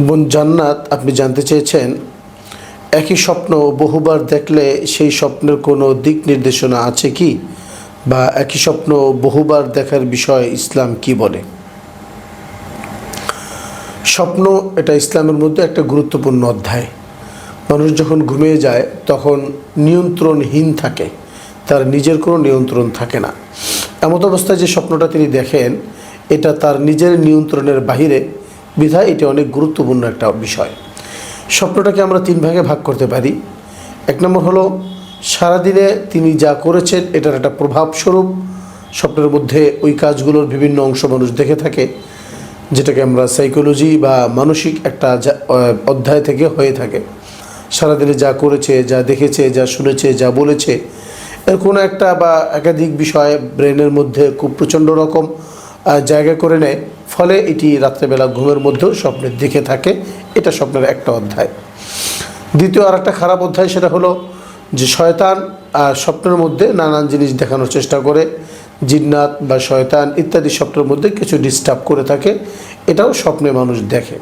বোন জান্নাত, আপনি জানতে চেয়েছেন, একই স্বপ্ন বহুবার দেখলে সেই স্বপ্নের কোনো দিক নির্দেশনা আছে কি? বা একই স্বপ্ন বহুবার দেখার বিষয়ে ইসলাম কি বলে? স্বপ্ন এটা ইসলামের মধ্যে একটা গুরুত্বপূর্ণ অধ্যায়। মানুষ যখন ঘুমিয়ে যায়, তখন নিয়ন্ত্রণহীন থাকে। তার নিজের কোনো নিয়ন্ত্রণ থাকে না। এমত অবস্থায় যে স্বপ্নটা তিনি দেখেন, এটা তার নিজের নিয়ন্ত্রণের বাহিরে বিধায় এটি অনেক গুরুত্বপূর্ণ একটা বিষয়। স্বপ্নটাকে আমরা তিন ভাগে ভাগ করতে পারি। এক নম্বর হলো, সারাদিনে তিনি যা করেছেন এটার একটা প্রভাবস্বরূপ। স্বপ্নের মধ্যে ওই কাজগুলোর বিভিন্ন অংশ মানুষ দেখে থাকে, যেটাকে আমরা সাইকোলজি বা মানসিক একটা অধ্যায় থেকে হয়ে থাকে। সারাদিনে যা করেছে, যা দেখেছে, যা শুনেছে, যা বলেছে, এর কোনো একটা বা একাধিক বিষয় ব্রেনের মধ্যে খুব প্রচণ্ড রকম জায়গা করে নেয়। ফলে এটি রাত্রেবেলা ঘুমের মধ্যেও স্বপ্নে দেখে থাকে। এটা স্বপ্নের একটা অধ্যায়। দ্বিতীয় আর একটা খারাপ অধ্যায় সেটা হলো যে শয়তান স্বপ্নের মধ্যে নানান জিনিস দেখানোর চেষ্টা করে। জিন্নাত বা শয়তান ইত্যাদি স্বপ্নের মধ্যে কিছু ডিস্টার্ব করে থাকে। এটাও স্বপ্নে মানুষ দেখে।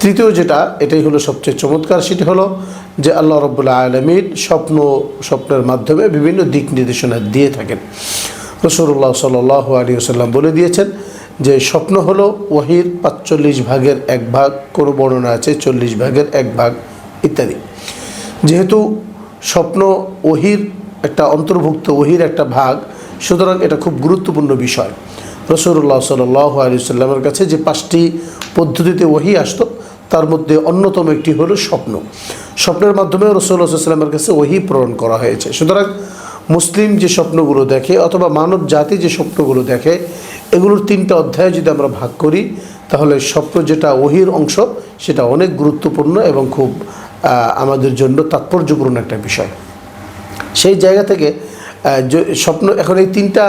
তৃতীয় যেটা, এটাই হলো সবচেয়ে চমৎকার, সেটি হলো যে আল্লাহ রব্বুল্লাহ আলমীর স্বপ্ন, স্বপ্নের মাধ্যমে বিভিন্ন দিক নির্দেশনা দিয়ে থাকেন। রসুল্লাহ সাল আলী সাল্লাম বলে দিয়েছেন যে স্বপ্ন হলো ওহির পাঁচচল্লিশ ভাগের এক ভাগ, কোনো বর্ণনা আছে চল্লিশ ভাগের এক ভাগ ইত্যাদি। যেহেতু স্বপ্ন ওহির একটা অন্তর্ভুক্ত, ওহির একটা ভাগ, সুতরাং এটা খুব গুরুত্বপূর্ণ বিষয়। রসুল্লাহ সাল আলী সাল্লামের কাছে যে পাঁচটি পদ্ধতিতে ওহি আসতো, তার মধ্যে অন্যতম একটি হলো স্বপ্ন। স্বপ্নের মাধ্যমে রসুল্লাহ সাল্লামের কাছে ওহি প্রেরণ করা হয়েছে। সুতরাং মুসলিম যে স্বপ্নগুলো দেখে অথবা মানব জাতি যে স্বপ্নগুলো দেখে, এগুলোর তিনটা অধ্যায় যদি আমরা ভাগ করি, তাহলে স্বপ্ন যেটা ওহির অংশ, সেটা অনেক গুরুত্বপূর্ণ এবং খুব আমাদের জন্য তাৎপর্যপূর্ণ একটা বিষয়। সেই জায়গা থেকে স্বপ্ন, এখন এই তিনটা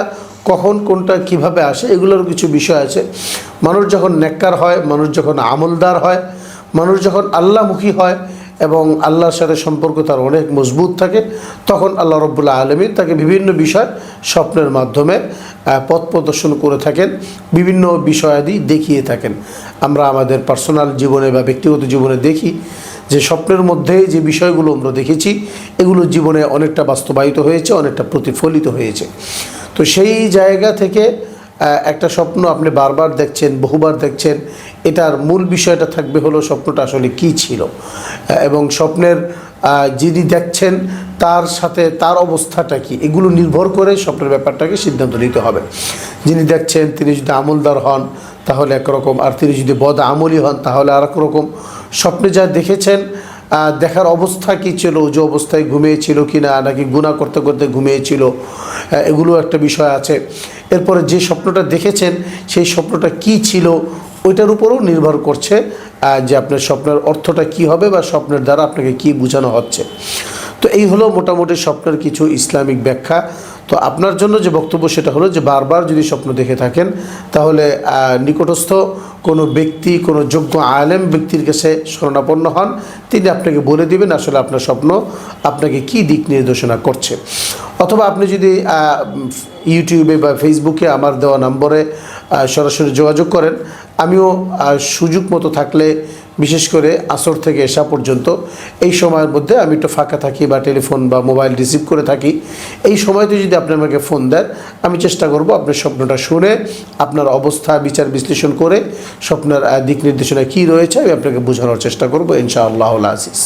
কখন, কোনটা কীভাবে আসে এগুলোর কিছু বিষয় আছে। মানুষ যখন নেককার হয়, মানুষ যখন আমলদার হয়, মানুষ যখন আল্লাহমুখী হয় এবং আল্লাহর সাথে সম্পর্ক তার অনেক মজবুত থাকে, তখন আল্লাহ রব্বুল্লাহ আলমী তাকে বিভিন্ন বিষয় স্বপ্নের মাধ্যমে পথ প্রদর্শন করে থাকেন, বিভিন্ন বিষয়াদি দেখিয়ে থাকেন। আমরা আমাদের পার্সোনাল জীবনে বা ব্যক্তিগত জীবনে দেখি যে স্বপ্নের মধ্যে যে বিষয়গুলো আমরা দেখেছি, এগুলো জীবনে অনেকটা বাস্তবায়িত হয়েছে, অনেকটা প্রতিফলিত হয়েছে। তো সেই জায়গা থেকে একটা স্বপ্ন আপনি বারবার দেখছেন, বহুবার দেখছেন, এটার মূল বিষয়টা থাকবে হলো স্বপ্নটা আসলে কি ছিল। এবং স্বপ্নের যিনি দেখছেন, তার সাথে তার অবস্থাটা কি? এগুলো নির্ভর করে স্বপ্নের ব্যাপারটাকে সিদ্ধান্ত নিতে হবে। যিনি দেখছেন, তিনি যদি আমলদার হন, তাহলে একরকম। আর তিনি যদি বদ আমলি হন, তাহলে আর রকম স্বপ্নে যা দেখেছেন দেখার অবস্থা কী ছিল? যে অবস্থায় ঘুমিয়েছিল কি না? নাকি গুণা করতে করতে ঘুমিয়েছিল এগুলো একটা বিষয় আছে। এরপরে যে স্বপ্নটা দেখেছেন, সেই স্বপ্নটা কি ছিল? ওইটার উপরও নির্ভর করছে যে আপনার স্বপ্নের অর্থটা কি হবে বা স্বপ্নের দ্বারা আপনাকে কি বোঝানো হচ্ছে। তো এই হলো মোটামুটি স্বপ্নের কিছু ইসলামিক ব্যাখ্যা। তো আপনার জন্য যে বক্তব্য সেটা হলো যে বারবার যদি স্বপ্ন দেখে থাকেন, তাহলে নিকটস্থ কোনো ব্যক্তি, কোনো যোগ্য আলেম ব্যক্তির কাছে শরণাপন্ন হন। তিনি আপনাকে বলে দিবেন আসলে আপনার স্বপ্ন আপনাকে কি দিক নির্দেশনা করছে। অথবা আপনি যদি ইউটিউবে বা ফেসবুকে আমার দেওয়া নম্বরে সরাসরি যোগাযোগ করেন আমিও সুযোগ মতো থাকলে, বিশেষ করে আসর থেকে এসা পর্যন্ত, এই সময়ের মধ্যে আমি একটু ফাঁকা থাকি বা টেলিফোন বা মোবাইল রিসিভ করে থাকি। এই সময়তে যদি আপনি আমাকে ফোন দেন, আমি চেষ্টা করব আপনার স্বপ্নটা শুনে, আপনার অবস্থা বিচার বিশ্লেষণ করে, স্বপ্নের দিক নির্দেশনা কী রয়েছে, আমি আপনাকে বোঝানোর চেষ্টা করব, ইনশাআল্লাহ আজিজ